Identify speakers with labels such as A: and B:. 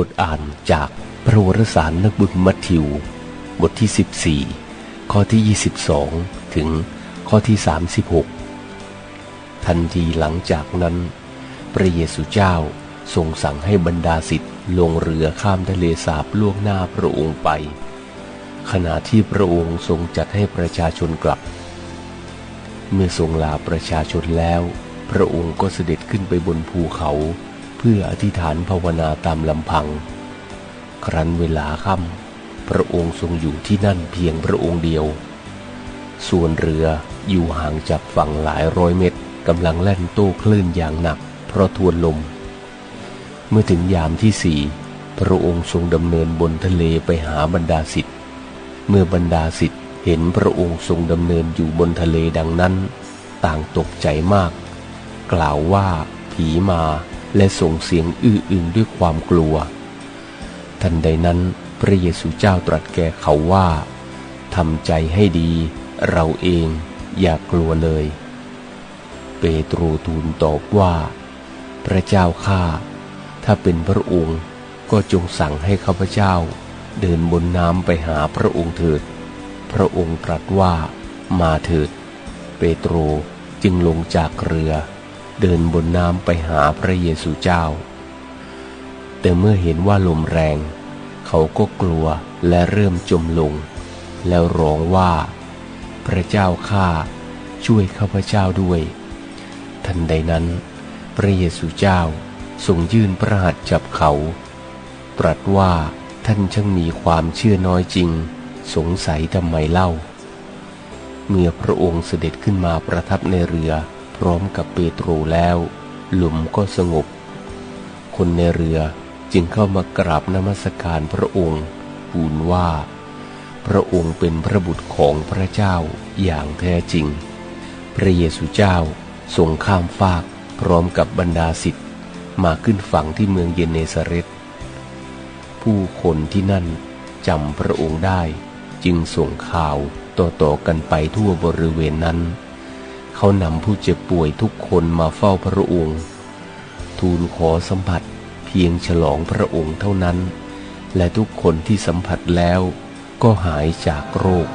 A: บทอ่านจากพระวรสารนักบุญมัทธิว บทที่ 14 ข้อที่ 22 ถึงข้อที่ 36 ทันทีหลังจากนั้น พระเยซูเจ้าทรงสั่งให้บรรดาสิทธิ์ลงเรือข้ามทะเลสาบล่วงหน้าพระองค์ไป ขณะที่พระองค์ทรงจัดให้ประชาชนกลับ เมื่อทรงลาประชาชนแล้ว พระองค์ก็เสด็จขึ้นไปบนภูเขา เพื่ออธิษฐานภาวนาตามลำพัง ครั้นเวลาค่ำพระองค์ทรงอยู่ที่นั่นเพียงพระองค์เดียว ส่วนเรืออยู่ห่างจากฝั่งหลายร้อยเมตรกำลังแล่นโต้คลื่นอย่างหนัก เพราะทวนลม เมื่อถึงยามที่สี่พระองค์ทรงดำเนินบนทะเลไปหาบรรดาสิทธิ์เมื่อบรรดาสิทธิ์เห็นพระองค์ทรงดำเนินอยู่บนทะเลดังนั้น ต่างตกใจมาก กล่าวว่าผีมา และส่งเสียงอื้ออึงด้วยความกลัว ทันใดนั้นพระเยซูเจ้าตรัสแก่เขาว่าทำใจให้ดี เราเองอย่ากลัวเลย เปโตรทูลตอบว่า พระเจ้าข้าถ้าเป็นพระองค์ก็จงสั่งให้ข้าพเจ้า เดินบนน้ำไปหาพระองค์เถิด พระองค์ตรัสว่ามาเถิด เปโตรจึงลงจากเรือ เดินบนน้ำไปหาพระเยซูเจ้า แต่เมื่อเห็นว่าลมแรง เขาก็กลัวและเริ่มจมลง แล้วร้องว่า พระเจ้าข้าช่วยข้าพเจ้าด้วย ทันใดนั้น พระเยซูเจ้าทรงยื่นพระหัตถ์จับเขา ตรัสว่าท่านช่างมีความเชื่อน้อยจริง สงสัยทำไมเล่า เมื่อพระองค์เสด็จขึ้นมาประทับในเรือ พร้อมกับเปโตรแล้ว หลุมก็สงบ คนในเรือจึงเข้ามากราบนมัสการพระองค์ทูลว่า พระองค์เป็นพระบุตรของพระเจ้าอย่างแท้จริง พระเยซูเจ้าทรงข้ามฟากพร้อมกับบรรดาสิทธิ์มาขึ้นฝั่งที่เมืองเยเนซาเรตผู้คนที่นั่นจำพระองค์ได้ จึงส่งข่าวต่อๆกันไปทั่วบริเวณนั้น เขานำผู้เจ็บป่วยทุกคนมาเฝ้าพระองค์ ทูลขอสัมผัสเพียงฉลองพระองค์เท่านั้น และทุกคนที่สัมผัสแล้วก็หายจากโรค